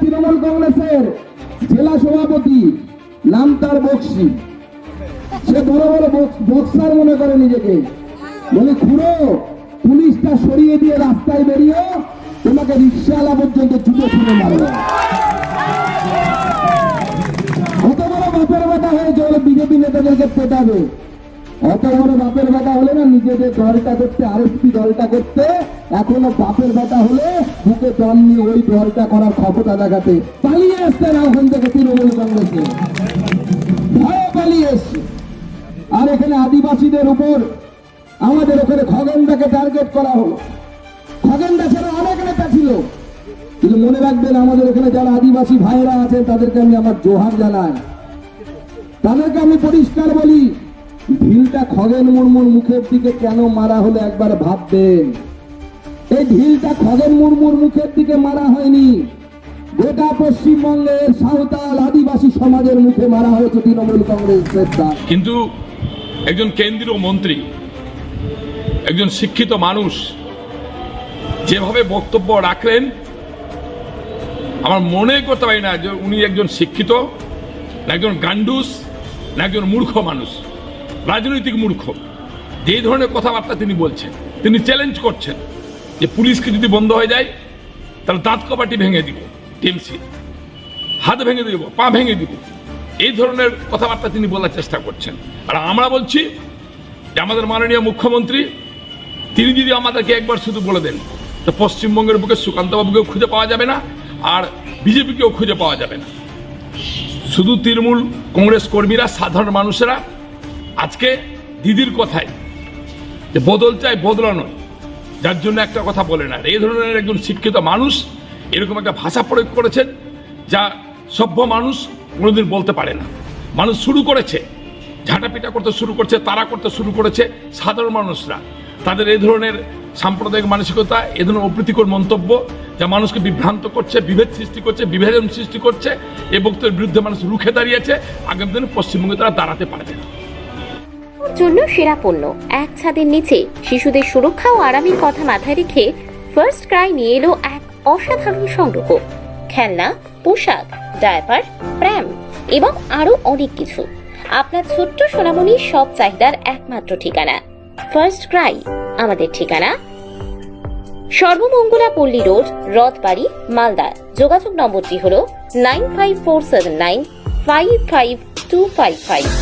তৃণমূল কংগ্রেসের জেলা সভাপতি নাম তার বক্সি। সে বড় বড় বক্সার মনে করে নিজেকে। বলে, খুড়ো, পুলিশটা সরিয়ে দিয়ে রাস্তায় বেরিয়ে তোমাকে রিক্সাওয়ালা পর্যন্ত জুতো ছুঁড়ে মারবে। অত বড় বাপের বেটা হয়ে জোরে বিজেপি নেতাদেরকে পেটাবে। অত বড় বাপের বেটা হলে না নিজেদের দলটা করতে আরএসপি দলটা করতে, এখনও বাপের বেটা হলে বুকে দম নিয়ে ওই দলটা করার ক্ষমতা দেখাতে পালিয়ে আসতে না, ওখান থেকে তৃণমূল কংগ্রেসে। পালিয়ে এসছে। আর এখানে আদিবাসীদের উপর আমাদের ওখানে খগনদাকে টার্গেট করা হলো। খগনদা ছাড়া অনেক নেতা ছিল। কিন্তু মনে রাখবেন, আমাদের এখানে যারা আদিবাসী ভাইয়েরা আছেন, তাদেরকে আমি আমার জোহার জানাই। তাদেরকে আমি পরিষ্কার বলি ঢিলটা খগেন মুর্মুর মুখের দিকে কেন মারা হলো একবার ভাববেন? এই ঢিলটা খগেন মুর্মুর মুখের দিকে মারা হয়নি। গোটা পশ্চিমবঙ্গের সাঁওতাল আদিবাসী সমাজের মুখে মারা হয়েছে তৃণমূল কংগ্রেসের কিন্তু একজন কেন্দ্রীয় মন্ত্রী, একজন শিক্ষিত মানুষ, যেভাবে বক্তব্য রাখলেন, আমার মনে করতে পারি না যে উনি একজন শিক্ষিত, না একজন গান্ডুস, না একজন মূর্খ মানুষ। রাজনৈতিক মূর্খ। যে ধরনের কথাবার্তা তিনি বলছেন, তিনি চ্যালেঞ্জ করছেন যে পুলিশকে যদি বন্ধ হয়ে যায়, তাহলে দাঁত কপাটি ভেঙে দিব টিএমসি হাত ভেঙে দিব, পা ভেঙে দিব। এই ধরনের কথাবার্তা তিনি বলার চেষ্টা করছেন। আর আমরা বলছি যে আমাদের মাননীয় মুখ্যমন্ত্রী, তিনি যদি আমাদেরকে একবার শুধু বলে দেন, তো পশ্চিমবঙ্গের বুকে সুকান্তবাবুকেও খুঁজে পাওয়া যাবে না, আর বিজেপিকেও খুঁজে পাওয়া যাবে না। শুধু তৃণমূল কংগ্রেস কর্মীরা, সাধারণ মানুষেরা আজকে দিদির কথায় যে বদল চাই বদলানো যার জন্য একটা কথা বলে না এই ধরনের একজন শিক্ষিত মানুষ এরকম একটা ভাষা প্রয়োগ করেছেন, যা সভ্য মানুষ কোনোদিন বলতে পারে না। মানুষ শুরু করেছে, ঝাঁটাপিটা করতে শুরু করছে তারা করতে শুরু করেছে সাধারণ মানুষরা। তাদের এই ধরনের সাম্প্রদায়িক মানসিকতা এ ধরনের অপ্রীতিকর মন্তব্য, যা মানুষকে বিভ্রান্ত করছে, বিভেদ সৃষ্টি করছে, বিভেদন সৃষ্টি করছে এই বক্তব্যের বিরুদ্ধে মানুষ রুখে দাঁড়িয়েছে, আগামী দিনে পশ্চিমবঙ্গে তারা দাঁড়াতে পারবে না। জন্য সেরা পণ্য। এক ছাদের নিচে শিশুদের সুরক্ষা ও আরামের কথা মাথায় রেখে ফার্স্ট ক্রাই নিয়ে এলো এক অসাধারণ সংগ্রহ। খেলনা, পোশাক ডায়াপার প্র্যাম এবং আরও অনেক কিছু। আপনার ছোট্ট সোনামণির সব চাহিদার একমাত্র ঠিকানা। ফার্স্ট ক্রাই আমাদের ঠিকানা। সর্বমঙ্গলা পল্লী রোড, রথবাড়ি, মালদা। যোগাযোগ নম্বরটি হল nine five four seven nine five five two five five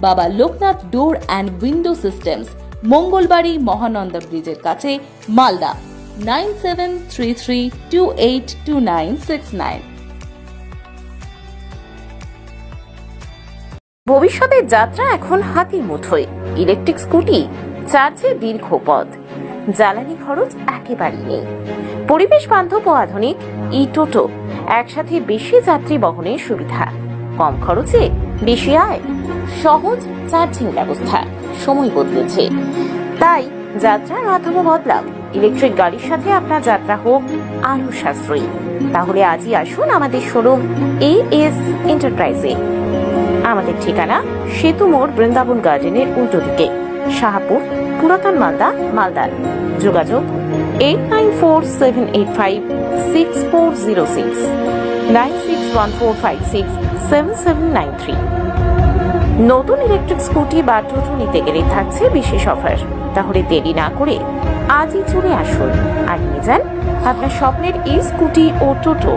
Baba Loknath door and window systems, Mangalbari Mahananda ব্রিজের কাছে, Malda, nine seven three three two eight two nine six nine. যাত্রা এখন হাতির মুঠোয়। ইলেকট্রিক স্কুটি চার্জে দীর্ঘ পথ। জ্বালানি খরচ একেবারেই নেই। পরিবেশ বান্ধব ও আধুনিক, ই টোটো, একসাথে বেশি যাত্রী বহনের সুবিধা। কম খরচে বেশি আয়। সহজ চার্জিং ব্যবস্থা। সময় বদলেছে। তাই যাত্রার মাধ্যমে বদলাম ইলেকট্রিক গাড়ির সাথে আপনার যাত্রা হোক আরও সাশ্রয়ী। তাহলে আজই আসুন আমাদের শোরুম এ এস এন্টারপ্রাইজে। আমাদের ঠিকানা সেতু মোড় বৃন্দাবন গার্ডেনের উল্টো দিকে। শাহপুর, পুরাতন মালদা, মালদার। যোগাযোগ eight nine four seven eight five six four zero six. Nine six one four five six seven seven nine three. নতুন ইলেকট্রিক স্কুটি বা টোটো নিতে গেলে থাকছে বিশেষ অফার তাহলে দেরি না করে আজই চলে আসুন। আর নিয়ে যান আপনার স্বপ্নের এই স্কুটি ও টোটো।